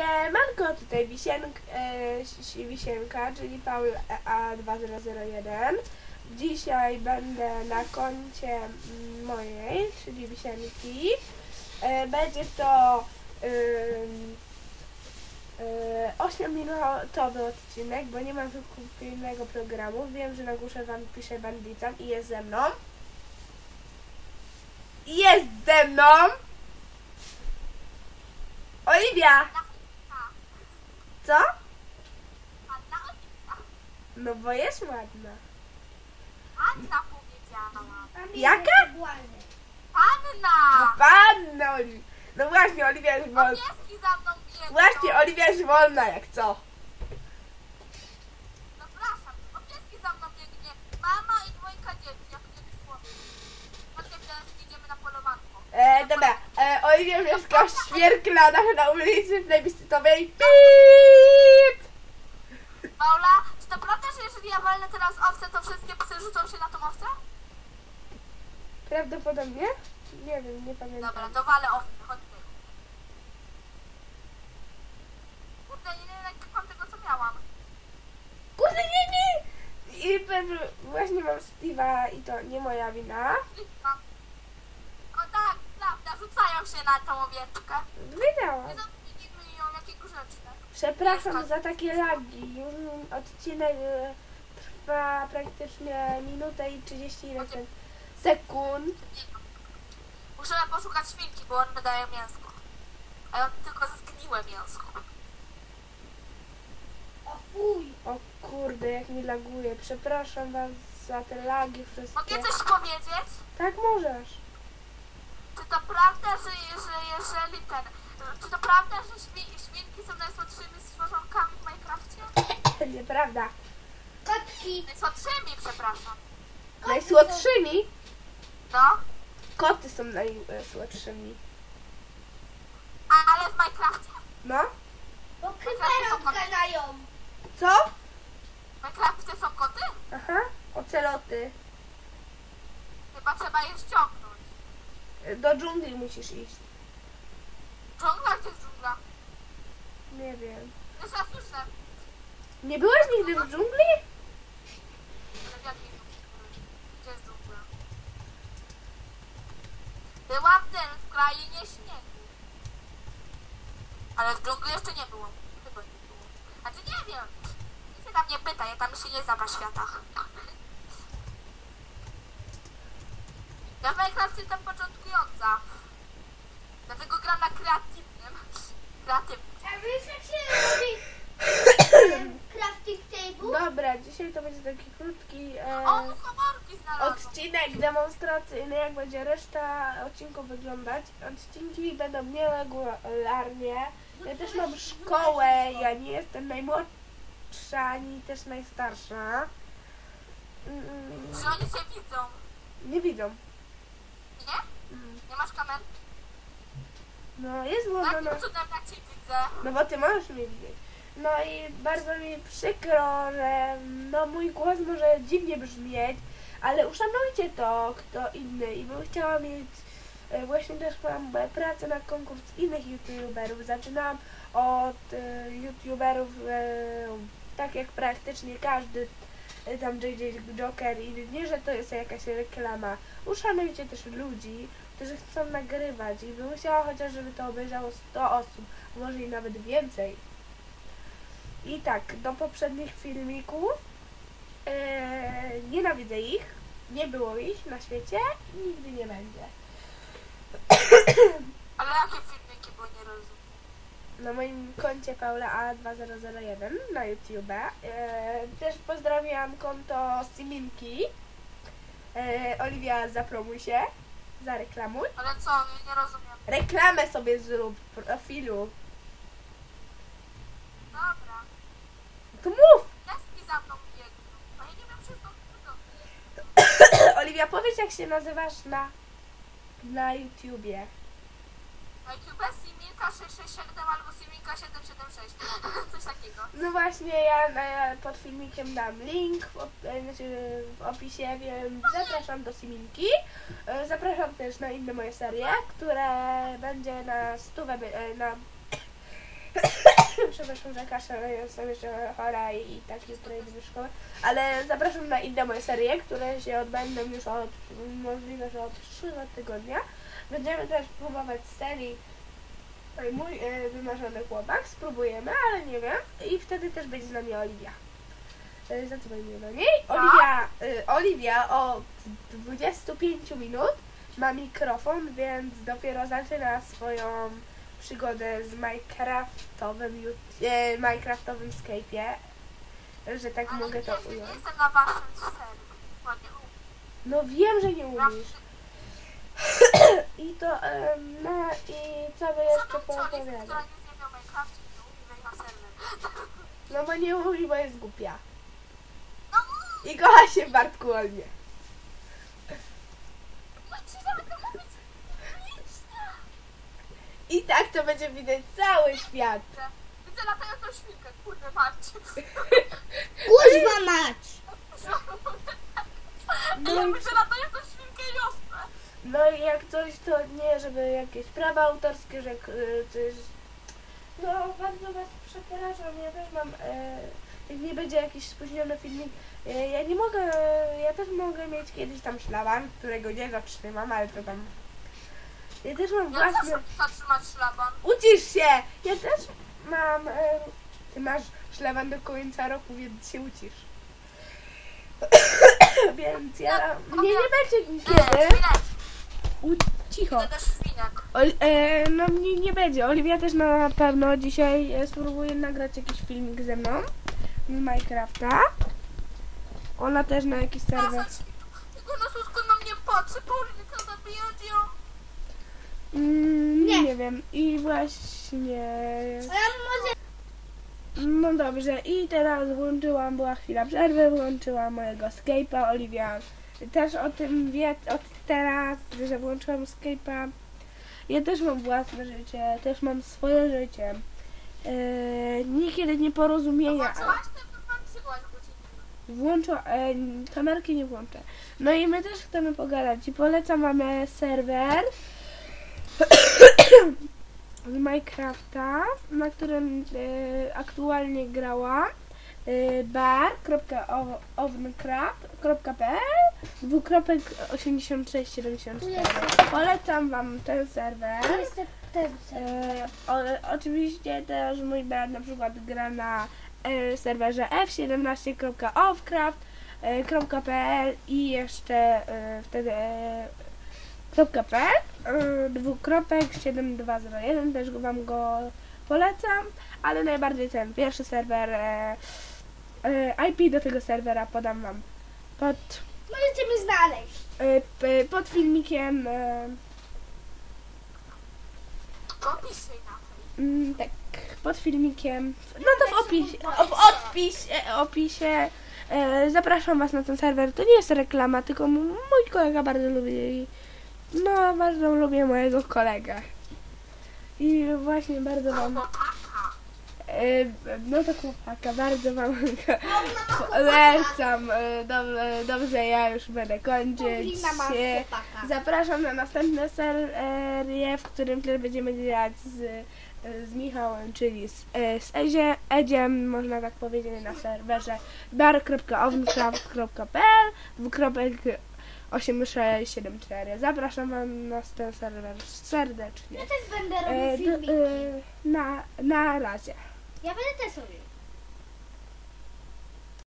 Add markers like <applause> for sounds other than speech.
Siemanko, tutaj Wisienk, e, Si- Wisienka, czyli Paul A2001. Dzisiaj będę na koncie mm, mojej, czyli Wisienki. E, będzie to ym, e, 8-minutowy odcinek, bo nie mam wykupionego programu. Wiem, że na wam pisze bandytam i jest ze mną. Jest ze mną! Oliwia! Co? Anna Oliwia. No bo jest ładna. Anna powiedziała. Jaka? Anna! panna. No właśnie, Oliwia jest wolna. Pieski za mną biegną. Właśnie, Oliwia jest wolna jak co? Zapraszam. O pieski za mną biegnie. Mama i dwójka dzieci. Jak nie wyszło. Chodźcie, teraz idziemy na polowanko. E, dobra, e, Oliwia mieszka w Świerklanach na ulicy plebiscytowej. Pip! Paula, czy to prawda, że jeżeli ja walnę teraz owce, to wszystkie psy rzucą się na tą owcę? Prawdopodobnie? Nie wiem, nie Dobra, pamiętam. to walę owce. Chodźmy. Kurde, nie, nie nagrywam tego, co miałam. Kurde, nie, nie! I pewnie właśnie mam Steve'a i to nie moja wina. Prawda, się na tą owieczkę. Nie ją, jakie grzeczne. Przepraszam za takie lagi. Już odcinek e, trwa praktycznie minutę i 30 ileś tam sekund. Musimy poszukać świnki, bo one dają mięsko. A ja tylko zgniłe mięsko. O fuj! O kurde, jak mi laguje. Przepraszam was za te lagi wszystkie. Mogę coś powiedzieć? Tak możesz. Czy to prawda, że, że jeżeli ten... Czy to prawda, że świ, świnki są najsłodszymi stworzonkami w Minecrafcie? Nieprawda. Kotki! Najsłodszymi, przepraszam. Najsłodszymi? No, Koty są najsłodszymi. ale w Minecrafcie? No? Bo kryperą gadają! Co? W Minecrafcie są koty? Aha. Oceloty. Chyba trzeba je ściągnąć. Do dżungli musisz iść. Dżungla, gdzie jest dżungla? Nie wiem. Już raz słyszę. Nie byłeś nigdy w dżungli? Ale w jakiej dżungli? Gdzie jest dżungla? Byłam w tym, w krainie śniegu. Ale w dżungli jeszcze nie było. Chyba nie było. Znaczy nie wiem. Nikt się tam nie pyta, ja tam się nie znam na światach. Ja w Minecrafcie jestem początkująca. Dlatego gram na kreatywnym. Kreatywnym. A wiesz jak się robi em, crafting table? Dobra, dzisiaj to będzie taki krótki e, O, komórki znalazłam. odcinek demonstracyjny, jak będzie reszta odcinków wyglądać. Odcinki będą nieregularnie. Ja też mam szkołę, ja nie jestem najmłodsza, ani też najstarsza. Mm, Że oni się widzą. nie widzą. Nie? Masz kamer? No, jest włączona. Jakim cudem tak cię widzę? No bo ty możesz mnie widzieć. No i bardzo mi przykro, że no mój głos może dziwnie brzmieć, ale uszanujcie to, kto inny. I bym chciała mieć, e, właśnie też mam e, pracę na konkurs innych youtuberów. Zaczynam od e, youtuberów, e, tak jak praktycznie każdy, e, tam JJ Joker i nie, że to jest jakaś reklama. Uszanujcie też ludzi, którzy chcą nagrywać i bym chciała chociaż, żeby to obejrzało 100 osób, a może i nawet więcej. I tak, do poprzednich filmików e, nienawidzę ich, nie było ich na świecie i nigdy nie będzie. <coughs> Ale jakie filmiki, bo nie rozumiem. Na moim koncie Paula A2001 na YouTube. E, też pozdrawiam konto Siminki. E, Oliwia, zapromuj się, zareklamuj. Ale co, nie, nie rozumiem. Reklamę sobie zrób profilu. Dobra. To mów! Pieski za mną biegną. A ja nie wiem wszystko, co <coughs> Oliwia, powiedz jak się nazywasz na, na YouTubie. YouTube Siminka 667 albo Siminka 776. <laughs> Coś takiego. No właśnie, ja pod filmikiem dam link w, e, znaczy opisie, więc zapraszam do Siminki. E, Zapraszam też na inne moje serie, które będzie na stówę, e, na <coughs> przepraszam, że kaszel jestem jeszcze chora i, tak jutro idę do szkoły, ale zapraszam na inne moje serie, które się odbędą już od, możliwe, że od przyszłego tygodnia. Będziemy też próbować serii e, Mój e, wymarzony chłopak, spróbujemy, ale nie wiem. I wtedy też będzie z nami Oliwia. E, Zadzwonimy do niej. Oliwia, e, Oliwia od 25 minut ma mikrofon, więc dopiero zaczyna swoją przygodę z Minecraftowym, e, Minecraftowym Skype'ie, że tak Ale mogę to nie ująć. jestem na waszym. Ładnie No wiem, że nie umiesz. <clears throat> To, em, no i co by jeszcze poopowiadać? o. No bo nie mówi, bo jest głupia. No, I kocha się Bartku Olnie. no ci zamykam mówić. Nic nie. I tak to będzie widać cały świat. Widzę, latającą świnkę, kurde macie. Kuźwa mać! No Ja widzę latającą świnkę i wiosnę. No i jak coś, to nie, żeby jakieś prawa autorskie, że y, coś... No bardzo was przepraszam, ja też mam... Nie będzie jakiś spóźniony filmik, e, ja nie mogę, ja też mogę mieć kiedyś tam szlaban, którego nie zatrzymam, ale to tam... Ja też mam Ja własny... też zatrzymać szlaban. Ucisz się! Ja też mam. E, ty masz szlaban do końca roku, więc się ucisz. <coughs> więc ja. Mnie nie będzie świnek. U, cicho. Też. Ol, e, no mnie nie będzie. Oliwia też na pewno dzisiaj e, spróbuje nagrać jakiś filmik ze mną z Minecrafta. Ona też na jakiś serwer. Proszę, Tylko na słodko na mnie patrzy, Paulina, to zabijać ją. Mm, nie. Nie. wiem. I właśnie. A ja może... No dobrze, i teraz włączyłam, była chwila przerwy, włączyłam mojego Skype'a, Oliwia też o tym wie od teraz, że włączyłam Skype'a. Ja też mam własne życie, też mam swoje życie. Yy, niekiedy nieporozumienia. Godzinę. Włączę, e, kamerki nie włączę. No i my też chcemy pogadać i polecam mamy serwer <coughs> z Minecrafta, na którym e, aktualnie grałam e, bar.ovencraft.pl dwukropek 8674 Polecam wam ten serwer. Ten E, o, oczywiście też mój brat na przykład gra na e, serwerze f17.offcraft.pl i jeszcze wtedy .pl dwukropek 7201 też wam go polecam, ale najbardziej ten pierwszy serwer IP do tego serwera podam wam pod, Możecie mnie znaleźć. e, pod filmikiem e, inaczej. Mm, tak, pod filmikiem. No to w opisie, w opisie, opisie e, zapraszam Was na ten serwer. To nie jest reklama, tylko mój kolega bardzo lubi no bardzo lubię mojego kolegę. I właśnie bardzo Wam, e, no to chłopaka, bardzo Wam <laughs> polecam. E, Dobrze, dobrze, ja już będę kończyć. E. Zapraszam na następne serie, w którym też będziemy grać z, z Michałem, czyli z, e, z Ezie, Edziem, można tak powiedzieć, na serwerze bar.ovencraft.pl dwukropek 8674. Zapraszam Wam na ten serwer serdecznie. Ja też będę E, robił filmiki. e, na, na razie. Ja będę też robił.